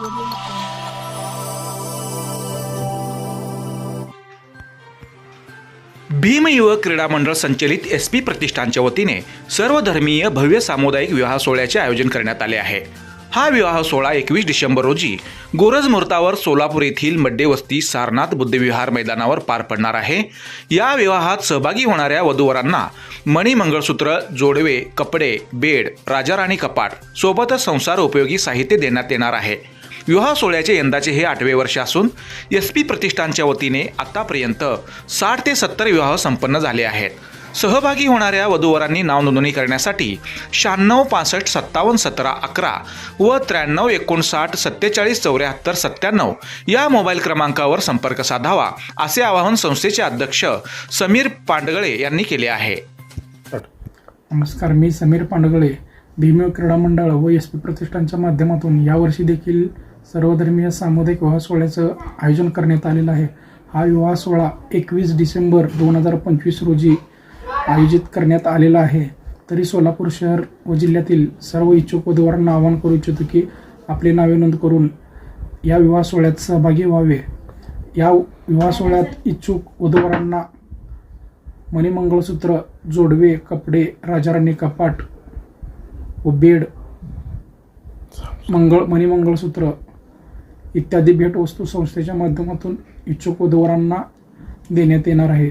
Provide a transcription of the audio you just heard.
भीम युवक क्रीडा मंडळ संचलित एस पी प्रतिष्ठानच्या वतीने सर्वधर्मीय भव्य सामुदायिक विवाह सोहळ्याचे आयोजन करण्यात आले आहे. हा विवाह सोहळा एकवीस डिसेंबर रोजी गोरज मुहूर्तावर सोलापूर येथील मड्डेवस्ती सारनाथ बुद्धविहार मैदानावर पार पडणार आहे. या विवाहात सहभागी होणाऱ्या वधूवरांना मणी मंगळसूत्र जोडवे कपडे बेड राजाराणी कपाट सोबतच संसार उपयोगी साहित्य देण्यात येणार आहे. विवाह सोहळ्याचे यंदाचे हे आठवे वर्ष असून एस पी प्रतिष्ठानच्या वतीने आतापर्यंत साठ ते सत्तर विवाह संपन्न झाले आहेत. सहभागी होणाऱ्या वधूवरांनी नाव नोंदणी करण्यासाठी शहाण्णव पासष्ट सत्तावन्न सतरा अकरा व त्र्याण्णव एकोणसाठ सत्तेचाळीस चौऱ्याहत्तर सत्त्याण्णव या मोबाईल क्रमांकावर संपर्क साधावा असे आवाहन संस्थेचे अध्यक्ष समीर पांडगळे यांनी केले आहे. नमस्कार मी समीर पांडगळे भीम क्रीडा मंडळ व एस पी प्रतिष्ठानच्या माध्यमातून यावर्षी देखील सर्वधर्मीय सामुदायिक विवाह सोहळ्याचं आयोजन करण्यात आलेलं आहे. हा विवाह सोहळा एकवीस डिसेंबर दोन हजार पंचवीस रोजी आयोजित करण्यात आलेला आहे. तरी सोलापूर शहर व जिल्ह्यातील सर्व इच्छुक वधूवरांना आवाहन करू इच्छितो की आपले नावे नोंद करून या विवाह सोहळ्यात सहभागी व्हावे. या विवाह सोहळ्यात इच्छुक वधूवरांना मणिमंगळसूत्र जोडवे कपडे राजाराणी कपाट व बेड मंगळ मणिमंगळसूत्र इत्यादी भेटवस्तू संस्थेच्या माध्यमातून इच्छुक उद्वारांना देण्यात येणार आहे.